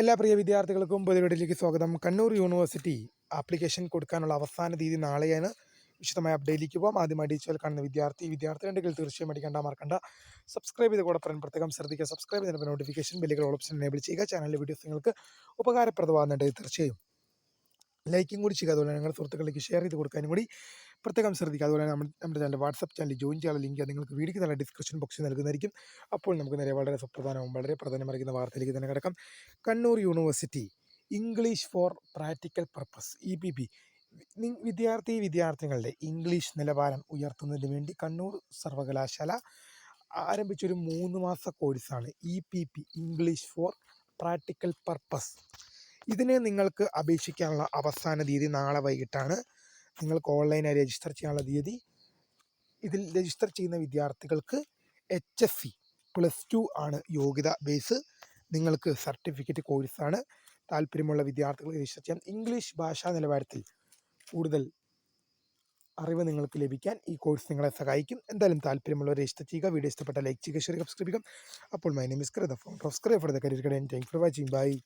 എല്ലാ പ്രിയ വിദ്യാർത്ഥികൾക്കും പുതിയവിടിലേക്ക് സ്വാഗതം. കണ്ണൂർ യൂണിവേഴ്സിറ്റി ആപ്ലിക്കേഷൻ കൊടുക്കാനുള്ള അവസാന തീയതി നാളെയാണ്. വിശദമായ അപ്ഡേറ്റിലേക്ക് പോകാം ആദ്യമായി ടീച്ചറിൽ കാണുന്ന വിദ്യാർത്ഥി വിദ്യാർത്ഥികളുണ്ടെങ്കിൽ തീർച്ചയായും അടിക്കേണ്ട മറക്കണ്ട. സബ്സ്ക്രൈബ് ചെയ്ത് കൂടെ പ്രത്യേകം ശ്രദ്ധിക്കുക. സബ്സ്ക്രൈബ് ചെയ്തപ്പോൾ നോട്ടിഫിക്കേഷൻ ബില്ലുകൾ ഓപ്ഷൻ എനേബിൾ ചെയ്യുക. ചാനലിലെ വീഡിയോസ് നിങ്ങൾക്ക് ഉപകാരപ്രദമാകുന്നുണ്ട് തീർച്ചയായും ലൈക്കും കൂടി ചെയ്യുക. അതുപോലെ നിങ്ങളുടെ സുഹൃത്തുക്കളിലേക്ക് ഷെയർ ചെയ്ത് കൊടുക്കാനും കൂടി പ്രത്യേകം ശ്രദ്ധിക്കുക. അതുപോലെ നമ്മൾ നമ്മുടെ ചാനൽ വാട്സപ്പ് ചാനൽ ജോയിൻ ചെയ്യാനുള്ള ലിങ്ക് നിങ്ങൾക്ക് വീഡിയോക്ക് നല്ല ഡിസ്ക്രിപ്ഷൻ ബോക്സിൽ നൽകുന്നതായിരിക്കും. അപ്പോൾ നമുക്ക് നേരെ വളരെ സുപ്രധാനവും വളരെ പ്രധാനമായിരിക്കുന്ന വാർത്തയിലേക്ക് തന്നെ കിടക്കാം. Kannur university English for practical purpose E P P. വിദ്യാർത്ഥി വിദ്യാർത്ഥികളുടെ ഇംഗ്ലീഷ് നിലവാരം ഉയർത്തുന്നതിന് വേണ്ടി കണ്ണൂർ സർവകലാശാല ആരംഭിച്ചൊരു മൂന്ന് മാസ കോഴ്സാണ് E P P English for practical purpose. ഇതിനെ നിങ്ങൾക്ക് അപേക്ഷിക്കാനുള്ള അവസാന തീയതി നാളെ വൈകിട്ടാണ്. നിങ്ങൾക്ക് ഓൺലൈനായി രജിസ്റ്റർ ചെയ്യാനുള്ള തീയതി. ഇതിൽ രജിസ്റ്റർ ചെയ്യുന്ന വിദ്യാർത്ഥികൾക്ക് H S C plus two ആണ് യോഗ്യത ബേസ്. നിങ്ങൾക്ക് സർട്ടിഫിക്കറ്റ് കോഴ്സാണ് താല്പര്യമുള്ള വിദ്യാർത്ഥികൾ രജിസ്റ്റർ ചെയ്യാം. ഇംഗ്ലീഷ് ഭാഷാ നിലവാരത്തിൽ കൂടുതൽ അറിവ് നിങ്ങൾക്ക് ലഭിക്കാൻ ഈ കോഴ്സ് നിങ്ങളെ സഹായിക്കും. എന്തായാലും താല്പര്യമുള്ളവർ രജിസ്റ്റർ ചെയ്യുക. വീഡിയോ ഇഷ്ടപ്പെട്ട ലൈക്ക് ചെയ്യുക ഷെയർ സബ്സ്ക്രൈബ് ചെയ്യുക. അപ്പോൾ my name is phone subscribe for the career guide thank for watching bye